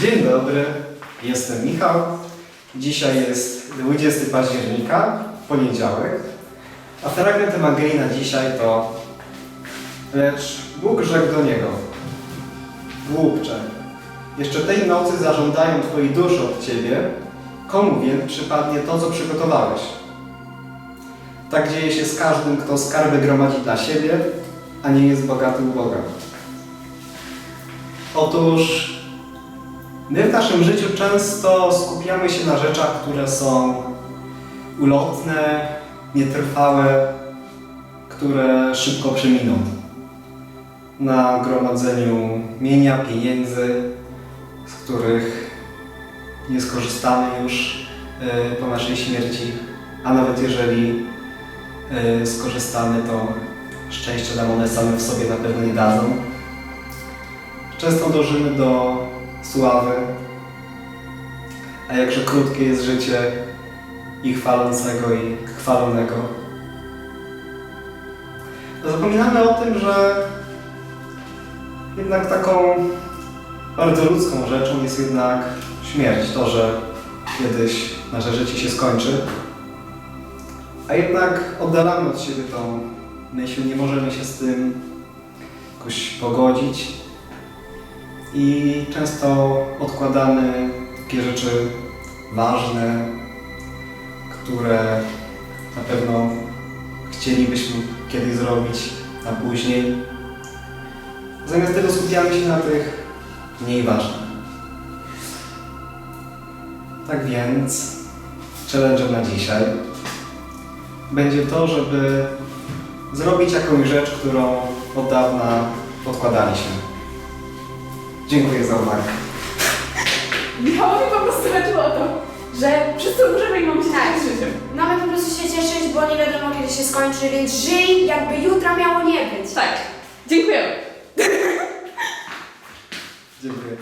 Dzień dobry, jestem Michał. Dzisiaj jest 20 października, poniedziałek. A fragment Ewangelii na dzisiaj to Lecz Bóg rzekł do niego Głupcze, jeszcze tej nocy zażądają Twojej duszy od Ciebie, komu więc przypadnie to, co przygotowałeś? Tak dzieje się z każdym, kto skarby gromadzi dla siebie, a nie jest bogaty u Boga. Otóż My w naszym życiu często skupiamy się na rzeczach, które są ulotne, nietrwałe, które szybko przeminą. Na gromadzeniu mienia, pieniędzy, z których nie skorzystamy już y, po naszej śmierci, a nawet jeżeli y, skorzystamy, to szczęście nam one same w sobie na pewno nie dadzą. Często dążymy do sławy, a jakże krótkie jest życie i chwalącego, i chwalonego. Zapominamy o tym, że jednak taką bardzo ludzką rzeczą jest jednak śmierć, to, że kiedyś nasze życie się skończy, a jednak oddalamy od siebie tą myśl, nie możemy się z tym jakoś pogodzić, i często odkładamy takie rzeczy ważne, które na pewno chcielibyśmy kiedyś zrobić na później. Zamiast tego skupiamy się na tych mniej ważnych. Tak więc challenge na dzisiaj będzie to, żeby zrobić jakąś rzecz, którą od dawna odkładaliśmy. Dziękuję za uwagę. Michałowi po prostu chodziło o to, że wszyscy umrzemy i mamy się Tak. cieszyć życiem. Mamy po prostu się cieszyć, bo nie wiadomo kiedy się skończy, więc żyj jakby jutra miało nie być. Tak. Dziękujemy. Dziękuję.